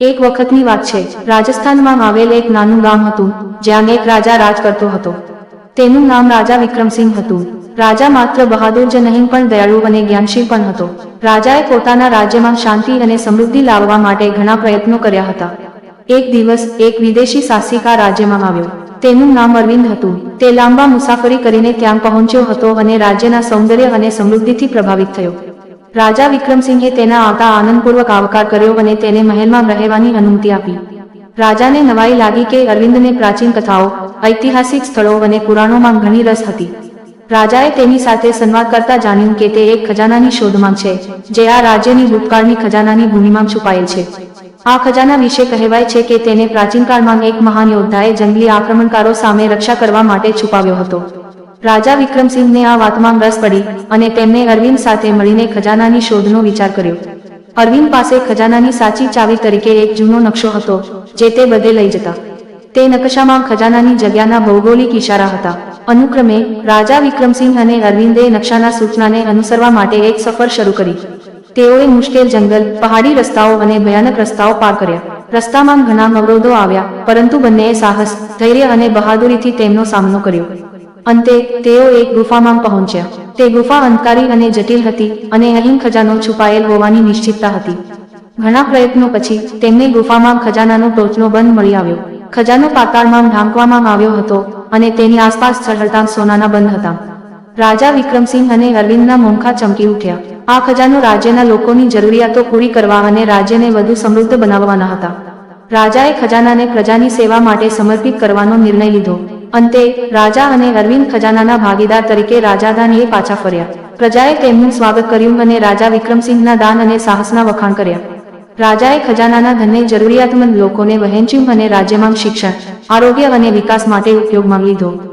એક વખતની વાત છે. રાજસ્થાનમાં આવેલ એક નાનું ગામ હતું, જ્યાં એક રાજા રાજ કરતો હતો. તેનું નામ રાજા વિક્રમસિંહ હતું. રાજા માત્ર બહાદુર જ નહીં, પણ દયાળુ અને જ્ઞાનશીલ પણ હતો. રાજાએ પોતાના રાજ્યમાં શાંતિ અને સમૃદ્ધિ લાવવા માટે ઘણા પ્રયત્નો કર્યા હતા. એક દિવસ, એક વિદેશી સાસિકા રાજ્યમાં આવ્યો. તેનું નામ અરવિંદ હતું. તે લાંબા મુસાફરી કરીને ત્યાં પહોંચ્યો હતો અને રાજ્યના સૌંદર્ય અને સમૃદ્ધિથી પ્રભાવિત થયો. રાજા વિક્રમસિંહે તેના આવતા આનંદપૂર્વક આવકાર કર્યો અને તેને મહેલમાં રહેવાની અનુમતિ આપી. રાજાને નવાઈ લાગી કે અરવિંદને પ્રાચીન કથાઓ, ઐતિહાસિક સ્થળો અને પુરાણોમાં ઘણી રસ હતી. રાજાએ તેની સાથે સંવાદ કરતા જાણ્યું કે તે એક ખજાનાની શોધમાં છે, જે આ રાજ્યની ભૂતકાળની ખજાનાની ભૂમિમાં છુપાયેલ છે. આ ખજાના વિશે કહેવાય છે કે તેને પ્રાચીન કાળમાં એક મહાન યોદ્ધાએ જંગલી આક્રમણકારો સામે રક્ષા કરવા માટે છુપાવ્યો હતો. રાજા વિક્રમસિંહને આ વાતમાં રસ પડી અને તેમને અરવિંદ સાથે મળીને ખજાનાની શોધનો વિચાર કર્યો. અરવિંદ પાસે ખજાનાની સાચી ચાવી તરીકે એક જૂનો નકશો હતો, જે તે બધે લઈ જતા. તે નકશામાં ખજાનાની જગ્યાના ભૌગોલિક ઇશારા હતા. અનુક્રમે, રાજા વિક્રમસિંહ અને અરવિંદે નકશાના સૂચનાને અનુસરવા માટે એક સફર શરૂ કરી. તેઓએ મુશ્કેલ જંગલ, પહાડી રસ્તાઓ અને ભયાનક રસ્તાઓ પાર કર્યા. રસ્તામાં ઘણા અવરોધો આવ્યા, પરંતુ બંનેએ સાહસ, ધૈર્ય અને બહાદુરીથી તેમનો સામનો કર્યો. અંતે તેઓ એક ગુફામાં પહોંચ્યા. તે ગુફા અંધકારી અને જટિલ હતી અને અહીં ખજાનો છુપાયેલ હોવાની નિશ્ચિતતા હતી. ઘણા પ્રયત્નો પછી તેમને ગુફામાં ખજાનાનો ટોચનો બંધ મળી આવ્યો. ખજાનો પાતાળમાં ઢાંકવામાં આવ્યો હતો અને તેની આસપાસ ચઢળતા સોનાના બંધ હતા. રાજા વિક્રમસિંહ અને અરવિંદના મોંખા ચમકી ઉઠ્યા. આ ખજાનો રાજ્યના લોકોની જરૂરિયાતો પૂરી કરવા અને રાજ્યને વધુ સમૃદ્ધ બનાવવાના હતા. રાજાએ ખજાનાને પ્રજાની સેવા માટે સમર્પિત કરવાનો નિર્ણય લીધો. અંતે, રાજા અને અરવિંદ ખજાનાના ભાગીદાર તરીકે રાજાદાનીએ પાછા ફર્યા. પ્રજાએ તેમનું સ્વાગત કર્યું અને રાજા વિક્રમસિંહના દાન અને સાહસના વખાણ કર્યા. રાજાએ ખજાનાના ધનને જરૂરિયાતમંદ લોકોને વહેંચ્યું અને રાજ્યમાં શિક્ષણ, આરોગ્ય અને વિકાસ માટે ઉપયોગમાં લીધો.